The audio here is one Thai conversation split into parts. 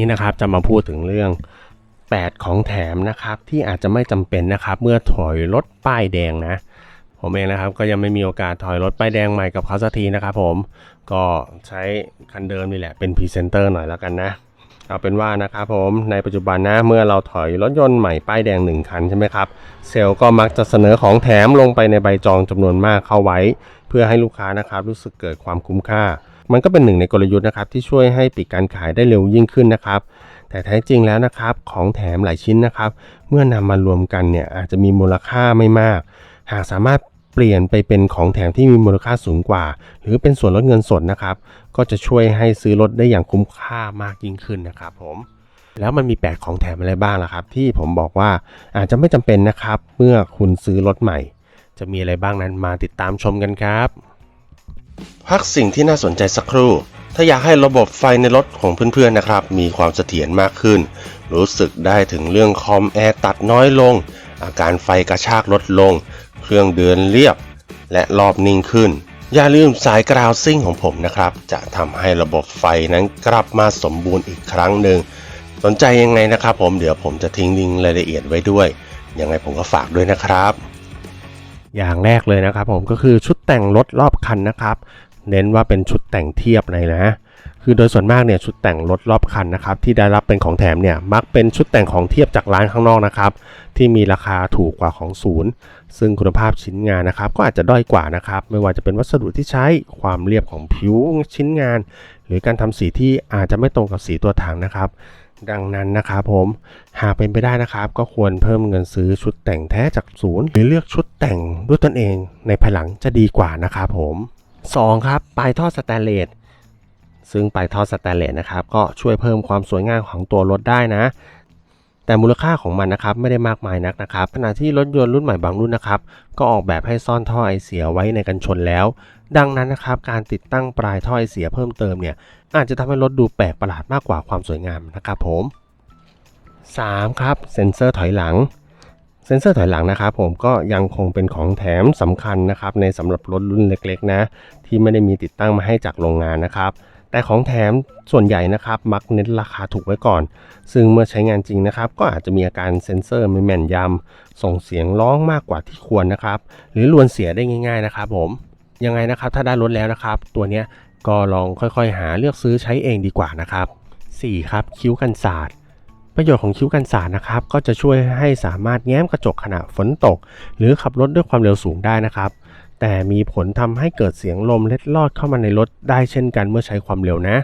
นี้นะครับจะมาพูดถึงเรื่อง 8 ของแถมนะครับที่อาจจะไม่จำเป็นนะครับ เมื่อถอยรถป้ายแดงนะ ผมเองนะครับก็ยังไม่มีโอกาสถอยรถป้ายแดงใหม่กับเขาสักทีนะครับผมก็ใช้คันเดิมนี่แหละเป็นพรีเซนเตอร์หน่อยแล้วกันนะเอาเป็นว่านะครับผมในปัจจุบันนะเมื่อเราถอยรถยนต์ใหม่ป้ายแดง 1 คันใช่ไหมครับเซลล์ก็มักจะเสนอของแถมลงไปในใบจองจำนวนมากเข้าไว้ เพื่อให้ลูกค้านะครับรู้สึกเกิดความคุ้มค่า มันก็เป็นหนึ่งในกลยุทธ์นะครับที่ช่วยให้ปิดการขายได้เร็วยิ่งขึ้นนะครับแต่แท้จริงแล้วนะครับของแถมหลายชิ้นนะครับ เมื่อนำมารวมกันเนี่ยอาจจะมีมูลค่าไม่มาก หากสามารถเปลี่ยนไปเป็นของแถมที่มีมูลค่าสูงกว่า หรือเป็นส่วนลดเงินสดนะครับ ก็จะช่วยให้ซื้อรถได้อย่างคุ้มค่ามากยิ่งขึ้นนะครับผมแล้วมันมีแปดของแถมอะไรบ้างล่ะครับ ที่ผมบอกว่าอาจจะไม่จำเป็นนะครับ เมื่อคุณซื้อรถใหม่ จะมีอะไรบ้างนั้นมาติดตามชมกันครับ พักสิ่งที่น่าสนใจสักครู่ ถ้าอยากให้ระบบไฟในรถของเพื่อนๆนะครับ มีความเสถียรมากขึ้น รู้สึกได้ถึงเรื่องคอมแอร์ตัดน้อยลง อาการไฟกระชากลดลง เครื่องเดินเรียบ และรอบนิ่งขึ้น อย่าลืมสายกราวซิ่งของผมนะครับ จะทำให้ระบบไฟนั้นกลับมาสมบูรณ์อีกครั้งหนึ่งสนใจยังไงนะครับ ผมเดี๋ยวผมจะทิ้งลิงก์รายละเอียดไว้ด้วย ยังไงผมก็ฝากด้วยนะครับ อย่างแรกเลยนะครับผมก็คือชุดแต่งรถรอบคันนะครับ เน้นว่าเป็นชุดแต่งเทียบเลยนะคือโดยส่วนมากเนี่ยชุดแต่งรถรอบคันนะครับที่ได้รับเป็นของแถมเนี่ยมักเป็นชุดแต่งของเทียบจากร้านข้างนอกนะครับที่มีราคาถูกกว่าของศูนย์ ซึ่งคุณภาพชิ้นงานนะครับก็อาจจะด้อยกว่านะครับไม่ว่าจะเป็นวัสดุที่ใช้ความเรียบของผิวชิ้นงาน หรือการทำสีที่อาจจะไม่ตรงกับสีตัวถังนะครับ ดังนั้นนะครับผมหากเป็นไปได้นะครับ ก็ควรเพิ่มเงินซื้อชุดแต่งแท้จากศูนย์ หรือเลือกชุดแต่งด้วยตนเองในภายหลังจะดีกว่านะครับผม 2. ครับปลายท่อสแตนเลสซึ่งปลายท่อสแตนเลสนะครับก็ช่วยเพิ่มความสวยงามของตัวรถได้นะ แต่มูลค่าของมันนะครับไม่ได้มากมายนักนะครับขณะที่รถยนต์รุ่นใหม่บางรุ่นนะครับก็ออกแบบให้ซ่อนท่อไอเสียไว้ในกันชนแล้ว ดังนั้นนะครับการติดตั้งปลายท่อไอเสียเพิ่มเติมเนี่ยอาจจะทำให้รถดูแปลกประหลาดมากกว่าความสวยงามนะครับผม 3. ครับเซ็นเซอร์ถอยหลัง เซ็นเซอร์ถอยหลังนะครับผมก็ยังคงเป็นของแถมสำคัญนะครับในสำหรับรถรุ่นเล็กๆนะที่ไม่ได้มีติดตั้งมาให้จากโรงงานนะครับแต่ของแถมส่วนใหญ่นะครับมักเน้นราคาถูกไว้ก่อน ซึ่งเมื่อใช้งานจริงนะครับ ก็อาจจะมีอาการเซ็นเซอร์ไม่แม่นยำส่งเสียงร้องมากกว่าที่ควรนะครับ หรือลวนเสียได้ง่าย ๆนะครับ ผมยังไงนะครับถ้าได้รถแล้วนะครับ ตัวนี้ก็ลองค่อยๆ หาเลือกซื้อใช้เองดีกว่านะครับ 4. ครับคิ้วกันศาสตร์ ประโยชน์ของคิ้วกันสาดนะครับ ก็จะช่วยให้สามารถแง้มกระจกขณะฝนตก หรือขับรถด้วยความเร็วสูงได้นะครับ แต่มีผลทำให้เกิดเสียงลมเล็ดลอดเข้ามาในรถได้เช่นกันเมื่อใช้ความเร็วนะ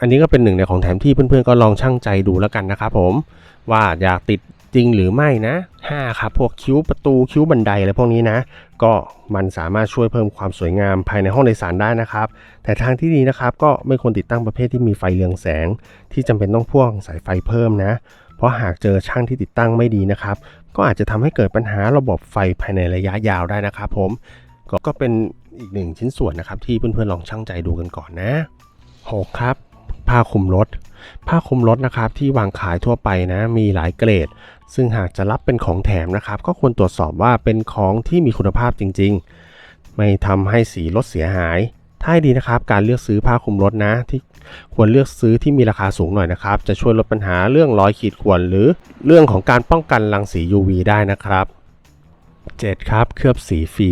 อันนี้ก็เป็นหนึ่งในของแถมที่เพื่อนๆก็ลองชั่งใจดูแล้วกันนะครับผมว่าอยากติด จริงหรือไม่นะ 5 ครับ พวกคิ้วประตูคิ้วบันไดอะไรพวกนี้นะ ก็มันสามารถช่วยเพิ่มความสวยงามภายในห้องโดยสารได้นะครับ แต่ทางที่ดีนะครับก็ไม่ควรติดตั้งประเภทที่มีไฟเรืองแสง ที่จำเป็นต้องพ่วงสายไฟเพิ่มนะ เพราะหากเจอช่างที่ติดตั้งไม่ดีนะครับ ก็อาจจะทำให้เกิดปัญหาระบบไฟภายในระยะยาวได้นะครับผมก็เป็นอีกหนึ่งชิ้นส่วนนะครับที่เพื่อนๆลองชั่งใจดูกันก่อนนะ 6 ครับ ผ้าคลุมรถ ผ้าคลุมรถนะครับที่วางขายทั่วไปนะมีหลายเกรด ซึ่งหากจะรับเป็นของแถมนะครับ ก็ควรตรวจสอบว่าเป็นของที่มีคุณภาพจริง ๆ ไม่ทำให้สีรถเสียหายถ้าดีนะครับการเลือกซื้อผ้าคลุมรถนะ ที่ควรเลือกซื้อที่มีราคาสูงหน่อยนะครับ จะช่วยลดปัญหาเรื่องรอยขีดข่วนหรือเรื่องของการป้องกันรังสี UV ได้นะครับ 7 ครับเคลือบสีฟรี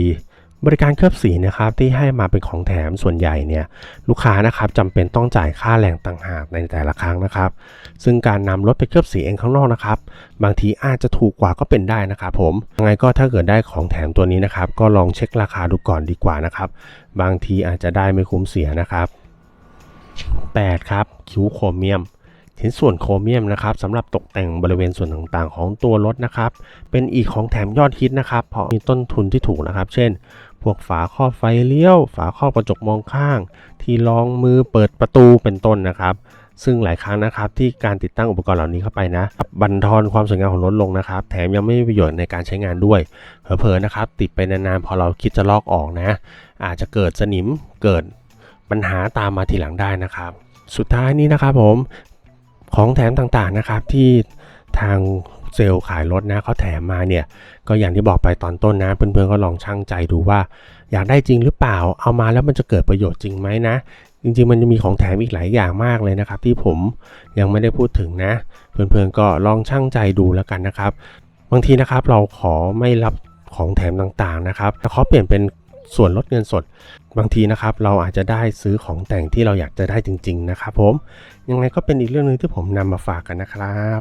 บริการเคลือบสีนะครับที่ให้มาเป็นของแถมส่วนใหญ่เนี่ยลูกค้านะครับจำเป็นต้องจ่ายค่าแรงต่างหากในแต่ละครั้งนะครับ ซึ่งการนำรถไปเคลือบสีเองข้างนอกนะครับ บางทีอาจจะถูกกว่าก็เป็นได้นะครับผมยังไงก็ถ้าเกิดได้ของแถมตัวนี้นะครับ ก็ลองเช็คราคาดูก่อนดีกว่านะครับ บางทีอาจจะได้ไม่คุ้มเสียนะครับ 8 ครับคิ้วโครเมียม ชิ้นส่วนโครเมียมนะครับสำหรับตกแต่งบริเวณส่วนต่างๆ ของตัวรถนะครับ เป็นอีกของแถมยอดฮิตนะครับ เพราะมีต้นทุนที่ถูกนะครับ เช่น พวกฝาครอบไฟเลี้ยว ฝาครอบกระจกมองข้าง ที่รองมือเปิดประตูเป็นต้นนะครับซึ่งหลายครั้งนะครับที่การติดตั้งอุปกรณ์เหล่านี้เข้าไปนะบันทอนความสวยงามของรถลงนะครับ แถมยังไม่มีประโยชน์ในการใช้งานด้วยเผลอๆนะครับ ติดไปนานๆพอเราคิดจะลอกออกนะ อาจจะเกิดสนิมเกิดปัญหาตามมาทีหลังได้นะครับ สุดท้ายนี้นะครับผม ของแถมต่างๆนะครับที่ทางเซลล์ขายรถนะเขาแถมมาเนี่ยก็อย่างที่บอกไปตอนต้นนะ เพื่อนๆก็ลองชั่งใจดูว่า อยากได้จริงหรือเปล่าเอามาแล้วมันจะเกิดประโยชน์จริงไหมนะ จริงๆมันจะมีของแถมอีกหลายอย่างมากเลยนะครับ ที่ผมยังไม่ได้พูดถึงนะ เพื่อนๆก็ลองชั่งใจดูแล้วกันนะครับ บางทีนะครับเราขอไม่รับของแถมต่างๆนะครับแต่ขอเปลี่ยนเป็น ส่วนลดเงินสด บางทีนะครับ เราอาจจะได้ซื้อของแต่งที่เราอยากจะได้จริง ๆ นะครับผม ยังไงก็เป็นอีกเรื่องหนึงที่ผมนำมาฝากกันนะครับ